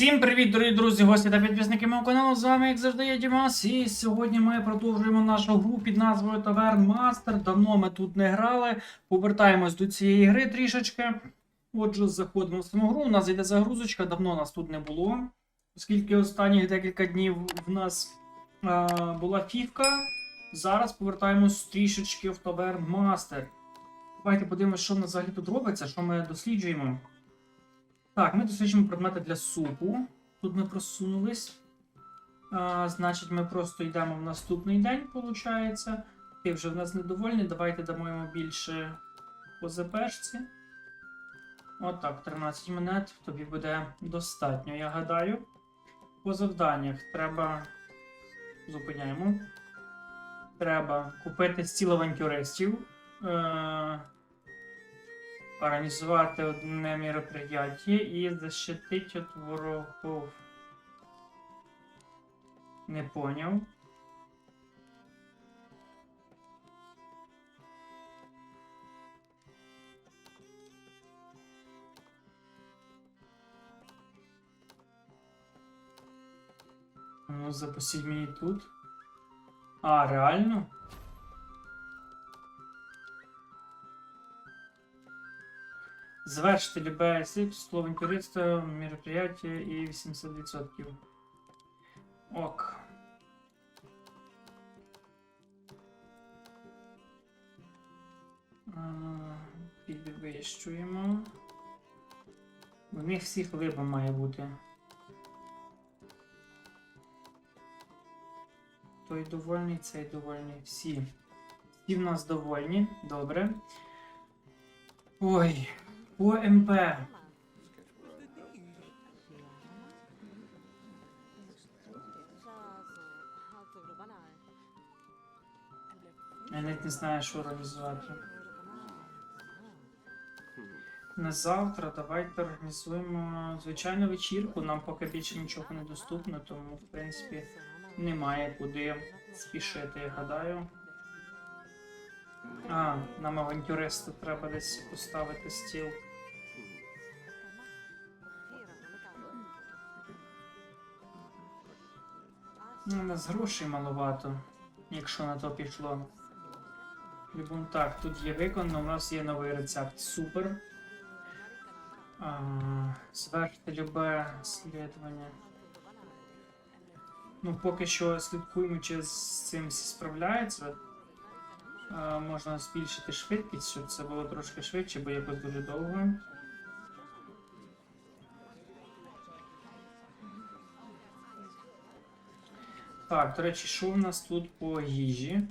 Всім привіт, дорогі друзі, гості та підписники мого каналу. З вами, як завжди, я Дімас. І сьогодні ми продовжуємо нашу гру під назвою Tavern Master. Давно ми тут не грали. Повертаємось до цієї гри трішечки. Отже, заходимо в саму гру. У нас йде загрузочка, давно нас тут не було. Оскільки останніх декілька днів в нас була фівка. Зараз повертаємось трішечки в Tavern Master. Давайте подивимося, що в нас взагалі тут робиться, що ми досліджуємо. Так, ми досліджуємо предмети для супу. Тут ми просунулись. А, значить, ми просто йдемо в наступний день, виходить. Ти вже в нас недовольний. Давайте дамо йому більше по ЗПшці. Отак, 13 монет. Тобі буде достатньо, я гадаю. По завданнях треба. Зупиняємо. Треба купити стіл авантюристів. Е- організувати одне мероприятие і защитить от ворогов. Не понял. Ну, запустить мені тут. А, реально? Завершити любе слово інтереса, мероприятие і 80%. Ок. Підвищуємо. У них всіх либа має бути. Той довольний, цей довольний. Всі. Всі в нас довольні. Добре. Ой. По МП. Я навіть не знаю, що організувати. На завтра давайте організуємо звичайну вечірку. Нам поки більше нічого не доступно, тому в принципі немає куди спішити, я гадаю. А, нам авантюристу треба десь поставити стіл. Ну, у нас грошей маловато, якщо на то пішло. Любом так, тут є виконано, у нас є новий рецепт. Супер. А, Звершити любе слідування. Ну, поки що слідкуємо, чи з цим всі справляється. А, можна збільшити швидкість, щоб це було трошки швидше, бо якось дуже довго. Так, до речі, що в нас тут по їжі?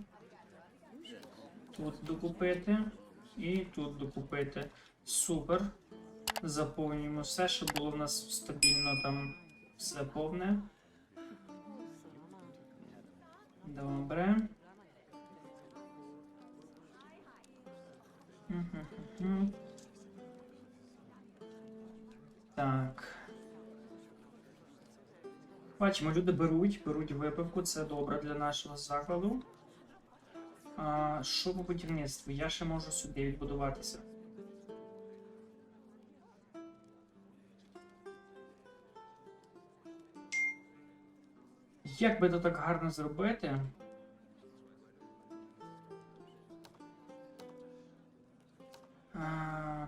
Тут докупити і тут докупити. Супер. Заповнюємо все, щоб було в нас стабільно там все повне. Добре. Так. Бачимо, люди беруть, беруть випивку, це добре для нашого закладу. А, що по будівництву? Я ще можу сюди відбудуватися. Як би то так гарно зробити?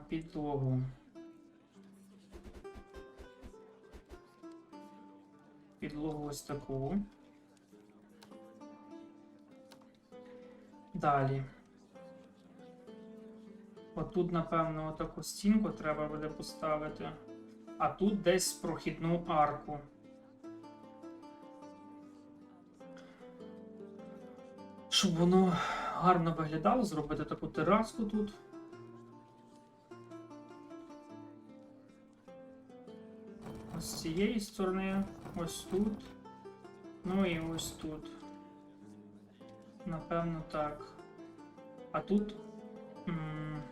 Підлогу. Підлогу ось таку. Далі. Отут, напевно, отаку стінку треба буде поставити. А тут десь прохідну арку. Щоб воно гарно виглядало, зробити таку тераску тут. Ось з цієї сторони, ось тут. Ну і ось тут. Напевно, так. А тут. м,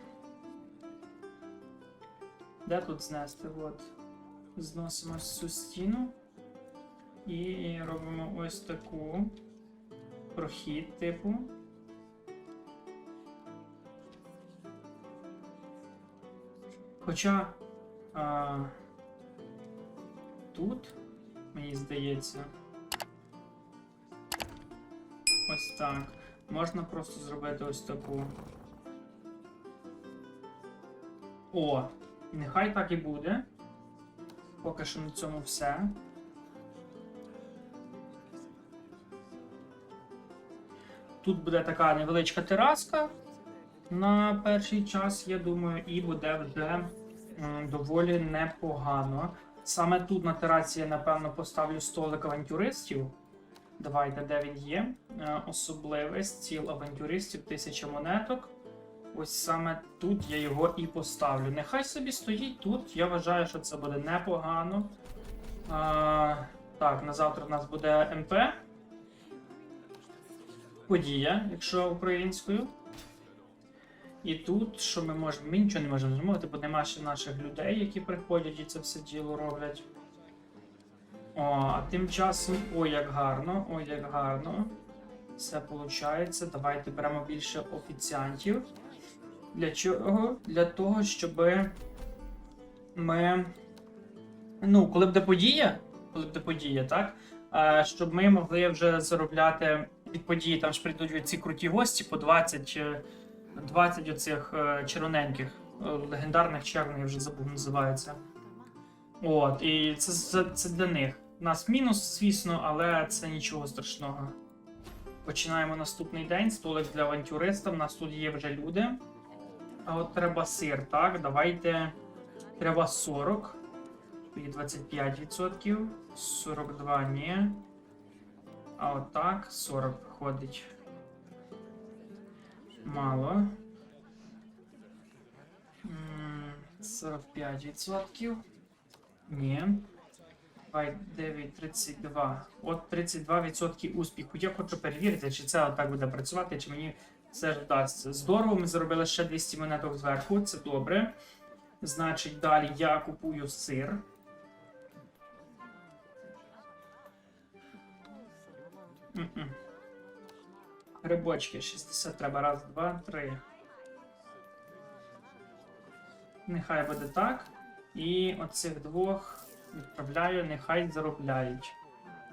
Де тут знести? От. Зносимо цю стіну. І робимо ось таку прохід, типу. Хоча а, тут, мені здається, ось так. Можна просто зробити ось таку. О, нехай так і буде. Поки що на цьому все. Тут буде така невеличка тераска на перший час, я думаю, і буде вже доволі непогано. Саме тут на терасі я, напевно, поставлю столик авантюристів. Давайте, де він є. Е, Особливий стіл авантюристів, 1000 монеток. Ось саме тут я його і поставлю. Нехай собі стоїть тут. Я вважаю, що це буде непогано. А, так, на завтра в нас буде МП. Подія, якщо українською. І тут, що ми можемо, ми нічого не можемо зробити, бо нема ще наших людей, які приходять і це все діло роблять. О, а тим часом, ой, як гарно, ой, як гарно. Все виходить. Давайте беремо більше офіціантів. Для чого? Для того, щоб ми. Ну, коли буде подія, коли буде подія, так? Е, щоб ми могли вже заробляти події, там ж прийдуть ці круті гості по 20, е, 20 оцих е, червоненьких, е, легендарних червоних, я вже забув, називається. От, і це, це, це для них. У нас мінус, звісно, але це нічого страшного. Починаємо наступний день. Столик для авантюриста. У нас тут є вже люди. А от треба сир, так? Давайте. Треба 40. І 25%. 42 ні. А от так, 40 виходить. Мало. 45%. Ні. Давай 9, 32. От 32% успіху. Я хочу перевірити, чи це отак буде працювати, чи мені все ж вдасться. Здорово, ми заробили ще 200 монеток зверху, це добре. Значить, далі я купую сир. М-м. 60 треба. Раз, два, три. Нехай буде так. І оцих двох відправляю, нехай заробляють.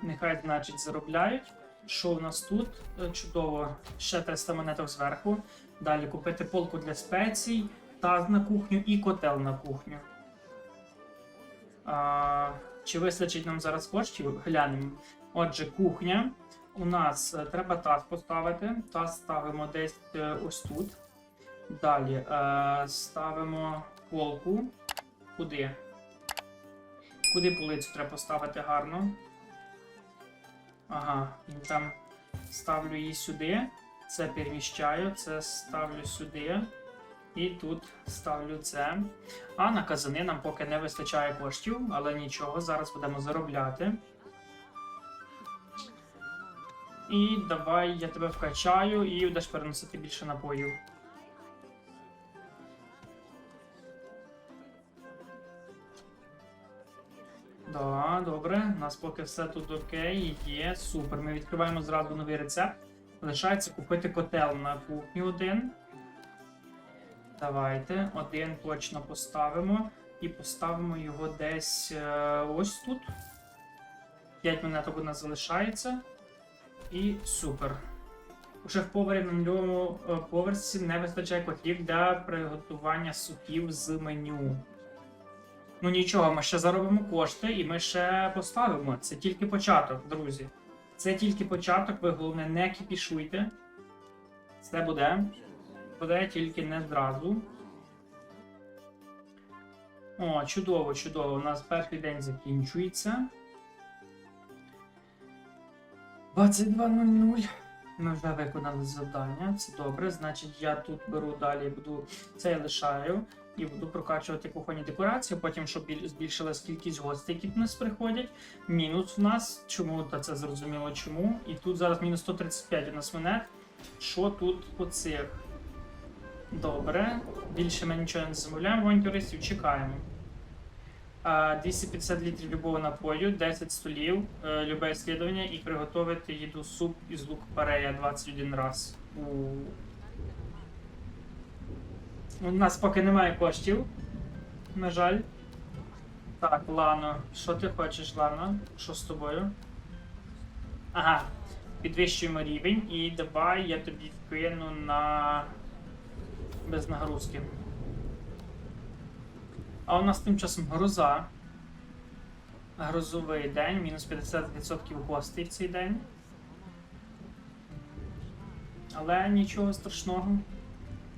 Нехай, значить, заробляють. Що у нас тут? Е, Чудово, ще 300 монеток зверху. Далі купити полку для спецій, таз на кухню і котел на кухню. А, чи вистачить нам зараз коштів? Глянемо. Отже, кухня. У нас е, треба таз поставити. Таз ставимо десь е, ось тут. Далі е, ставимо полку. Куди? Куди полицю треба поставити гарно? Ага, і там ставлю її сюди. Це переміщаю, це ставлю сюди. І тут ставлю це. А на казани нам поки не вистачає коштів, але нічого, зараз будемо заробляти. І давай я тебе вкачаю і будеш переносити більше напоїв. Да, добре. У нас поки все тут окей, є. Супер. Ми відкриваємо зразу новий рецепт. Лишається купити котел на кухню один. Давайте. Один точно поставимо. І поставимо його десь е, ось тут. 5 монеток у нас залишається. І супер. У шеф-поварі на нульовому е, поверсі не вистачає котлів для приготування супів з меню. Ну нічого, ми ще заробимо кошти і ми ще поставимо. Це тільки початок, друзі. Це тільки початок, ви головне не кіпішуйте. Це буде. Буде тільки не зразу. О, чудово, чудово. У нас перший день закінчується. 22.00. Ми вже виконали завдання. Це добре. Значить, я тут беру далі, буду це лишаю і буду прокачувати кухонні декорації. Потім, щоб біль- збільшилась кількість гостей, які до нас приходять. Мінус в нас. Чому? Та це зрозуміло чому. І тут зараз мінус 135 у нас монет. Що тут по цих? Добре. Більше ми нічого не замовляємо, авантюристів чекаємо. А, 250 літрів любого напою, 10 столів, е, любе слідування і приготувати їду суп із лук парея 21 раз. У... У нас поки немає коштів. На жаль. Так, Лано, що ти хочеш, Лано? Що з тобою? Ага. Підвищуємо рівень і давай я тобі вкину на без нагрузки. А у нас тим часом гроза. Грозовий день, мінус 50% гостей в цей день. Але нічого страшного.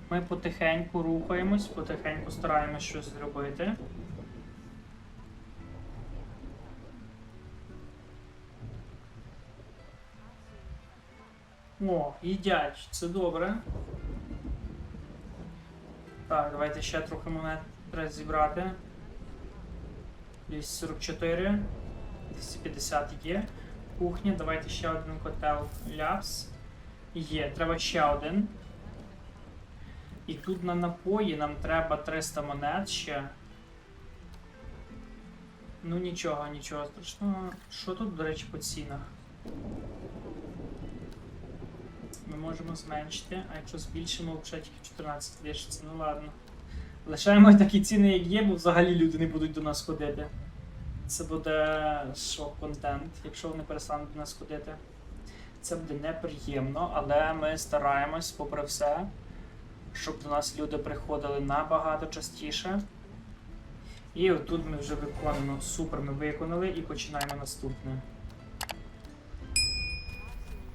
Ми потихеньку рухаємось, потихеньку стараємось щось зробити. О, їдять, це добре. Так, давайте ще трохи монет треба зібрати. 244, 250 є. Кухня, давайте ще один котел ляпс. Є, треба ще один. І тут на напої нам треба 300 монет ще. Ну нічого, нічого страшного. Що тут, до речі, по цінах? Ми можемо зменшити, а якщо збільшимо, взагалі тільки 14 лишиться, ну ладно. Лишаємо такі ціни, як є, бо взагалі люди не будуть до нас ходити. Це буде шок-контент, якщо вони перестануть до нас ходити. Це буде неприємно, але ми стараємось, попри все, щоб до нас люди приходили набагато частіше. І отут ми вже виконано. Супер, ми виконали і починаємо наступне.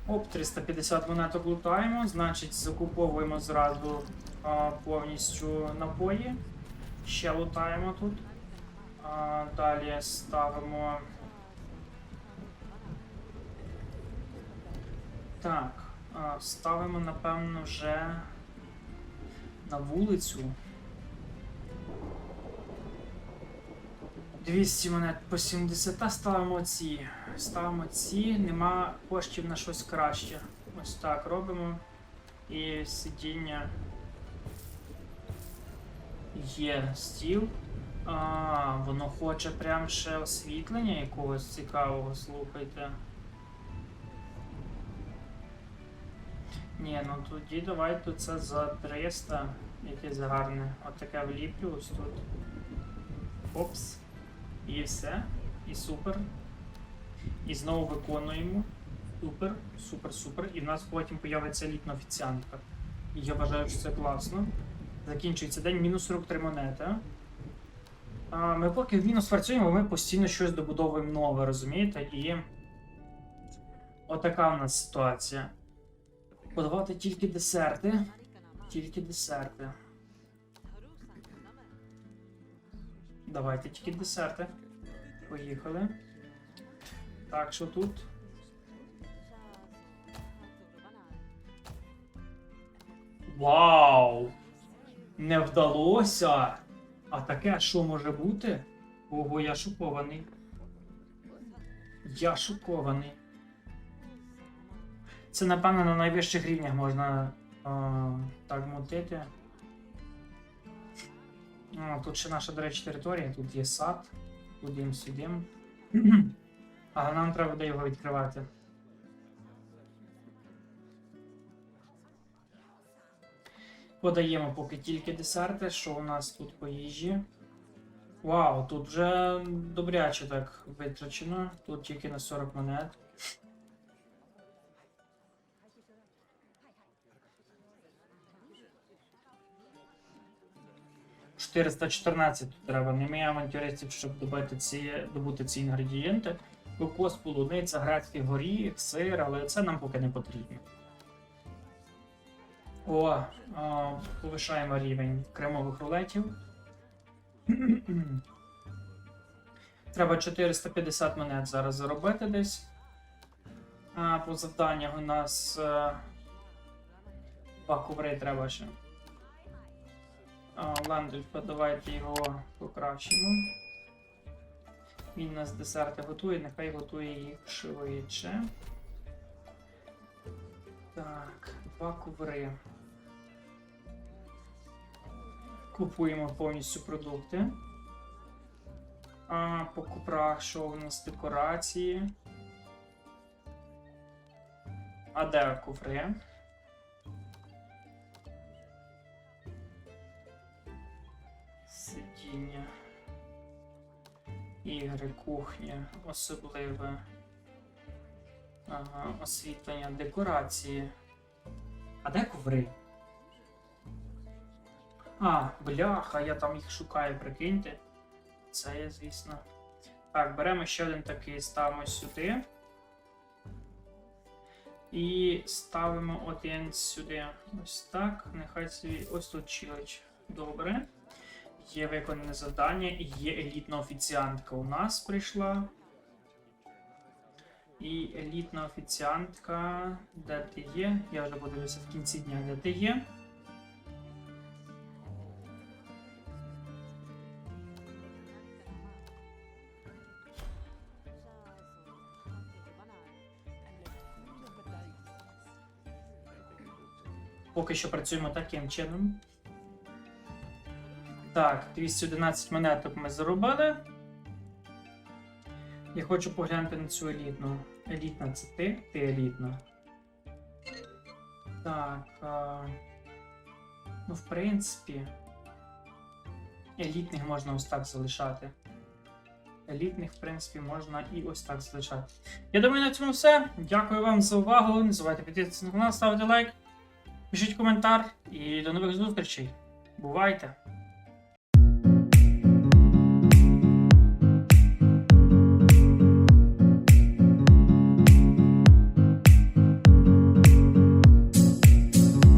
Оп, 350 монеток лутаємо, значить закуповуємо зразу повністю напої. Ще лутаємо тут. Далі ставимо. Так, ставимо, напевно, вже на вулицю. 200 монет по 70 ставимо ці. Ставимо ці, нема коштів на щось краще. Ось так робимо. І сидіння є стіл. А, воно хоче прям ще освітлення якогось цікавого, слухайте. Ні, ну тоді давайте це за 300, якесь гарне. Отаке вліплю ось тут. Опс. І все. І супер. І знову виконуємо. Супер, супер, супер. І в нас потім появиться літна офіціантка. І я вважаю, що це класно. Закінчується день, мінус 43 монети. Ми поки в мінус працюємо, ми постійно щось добудовуємо нове, розумієте? І. Отака в нас ситуація. Подавати тільки десерти. Тільки десерти. Давайте тільки десерти. Поїхали. Так, що тут? Вау! Не вдалося! А таке що може бути? Ого, я шокований. Я шокований. Це, напевно, на найвищих рівнях можна а, так мутити. О, тут ще наша, до речі, територія, тут є сад. Будемо сюдим. Але нам треба буде його відкривати. Подаємо поки тільки десерти, що у нас тут по їжі. Вау, тут вже добряче так витрачено. Тут тільки на 40 монет. «414» тут треба. Немає авантюристів, щоб добити ці, добути ці інгредієнти. Кокос, полуниця, грецький горіх, сир, але це нам поки не потрібно. О, о повишаємо рівень кремових рулетів. Треба 450 монет зараз заробити десь. А по завданнях у нас е, два коври треба ще. А, давайте його покращимо. Він нас десерти готує, нехай готує їх швидше. Так, два коври. Купуємо повністю продукти. А, по купрах, що у нас декорації. А де куфри? Сидіння. Ігри, кухня, особливе. Освітлення, декорації. А де коври? А, бляха, я там їх шукаю, прикиньте. Це є, звісно. Так, беремо ще один такий, ставимо сюди. І ставимо один сюди. Ось так. Нехай собі ось тут чилич. Добре. Є виконане завдання, є елітна офіціантка у нас прийшла. І елітна офіціантка. Де ти є? Я вже подивлюся в кінці дня, де ти є. Поки що працюємо таким чином. Так, 211 монеток ми заробили. Я хочу поглянути на цю елітну. Елітна це ти? Ти елітна. Так. А... Ну, в принципі. Елітних можна ось так залишати. Елітних, в принципі, можна і ось так залишати. Я думаю, на цьому все. Дякую вам за увагу. Не забувайте підписатися на канал, ставити лайк, пишіть коментар і до нових зустрічей. Бувайте!